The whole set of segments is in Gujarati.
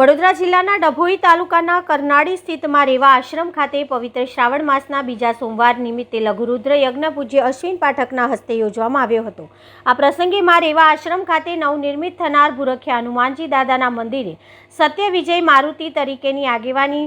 વડોદરા જિલ્લાના ડભોઈ તાલુકાના કરનાળી સ્થિતમાં રેવા આશ્રમ ખાતે પવિત્ર શ્રાવણ માસના બીજા સોમવાર નિમિત્તે લઘુરુદ્ર યજ્ઞ પૂજ્ય અશ્વિન પાઠકના હસ્તે યોજવામાં આવ્યો હતો. આ પ્રસંગે માં રેવા આશ્રમ ખાતે નવનિર્મિત થનાર ભૂરખ્યા હનુમાનજી દાદાના મંદિરે સત્ય વિજય મારુતિ તરીકેની આગેવાની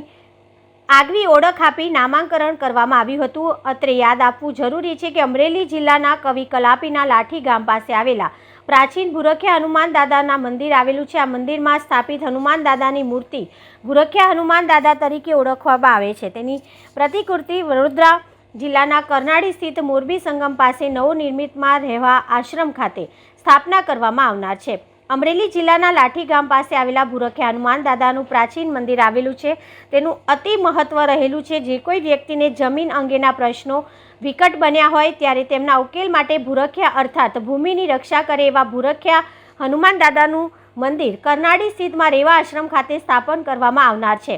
આગવી ઓળખ આપી નામાંકરણ કરવામાં આવ્યું હતું. અત્રે યાદ આપવું જરૂરી છે કે અમરેલી જિલ્લાના કવિ કલાપીના લાઠી ગામ પાસે આવેલા પ્રાચીન ભૂરખ્યા હનુમાન દાદાના મંદિર આવેલું છે. આ મંદિરમાં સ્થાપિત હનુમાન દાદાની મૂર્તિ ભૂરખ્યા હનુમાન દાદા તરીકે ઓળખવામાં આવે છે. તેની પ્રતિકૃતિ વડોદરા જિલ્લાના કરનાળી સ્થિત મોરબી સંગમ પાસે નવનિર્મિતમાં રહેવા આશ્રમ ખાતે સ્થાપના કરવામાં આવનાર છે. અમરેલી જિલ્લાના લાઠી ગામ પાસે આવેલા ભૂરખ્યા હનુમાન દાદાનું પ્રાચીન મંદિર આવેલું છે. તેનું અતિ મહત્વ રહેલું છે. જે કોઈ વ્યક્તિને જમીન અંગેના પ્રશ્નો વિકટ બન્યા હોય ત્યારે તેમના ઉકેલ માટે ભૂરખ્યા અર્થાત ભૂમિની રક્ષા કરે એવા ભૂરખ્યા હનુમાન દાદાનું મંદિર કરનાળી સ્થિતમાં રેવા આશ્રમ ખાતે સ્થાપન કરવામાં આવનાર છે.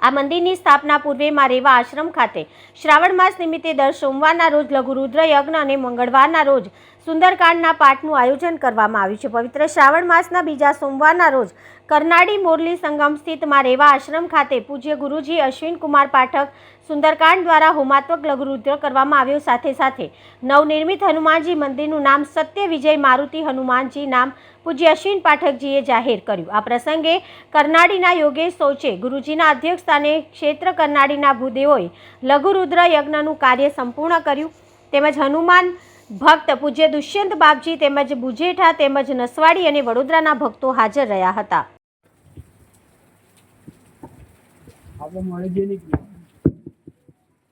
આ મંદિરની સ્થાપના પૂર્વે માં રેવા આશ્રમ ખાતે શ્રાવણ માસ નિમિત્તે દર સોમવારના રોજ લઘુરુદ્ર યજ્ઞ અને મંગળવારના રોજ સુંદરકાંડના પાઠનું આયોજન કરવામાં આવ્યું છે. પવિત્ર શ્રાવણ માસના બીજા સોમવારના રોજ કરનાળી મોરલી સંગમ સ્થિતમાં રેવા આશ્રમ ખાતે પૂજ્ય ગુરુજી અશ્વિન કુમાર પાઠક સુંદરકાંડ દ્વારા હોમાત્મક લઘુરુદ્ર કરવામાં આવ્યો. સાથે સાથે નવનિર્મિત હનુમાનજી મંદિરનું નામ સત્ય વિજય મારુતિ હનુમાનજી નામ પૂજ્ય અશ્વિન પાઠકજીએ જાહેર કર્યું. આ પ્રસંગે કરનાળીના યોગેશ સોચે ગુરુજીના અધ્યક્ષસ્થાને ક્ષેત્ર કરનાળીના ભૂદેવોએ લઘુરુદ્ર યજ્ઞનું કાર્ય સંપૂર્ણ કર્યું. તેમજ હનુમાન ભક્ત પૂજ્ય દુષ્યંત બાપજી તેમજ બુજેઠા તેમજ નસવાડી અને વડોદરાના ભક્તો હાજર રહ્યા હતા.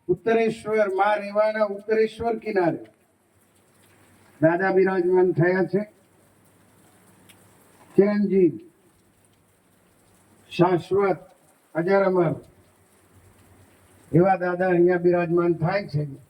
ઉત્તરેશ્વર, માં રેવાના ઉત્તરેશ્વર કિનારે. દાદા બિરાજમાન થયા છે. ચિરંજીવ શાશ્વત અજર એવા દાદા અહીંયા બિરાજમાન થાય છે.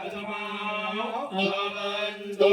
大家好我们都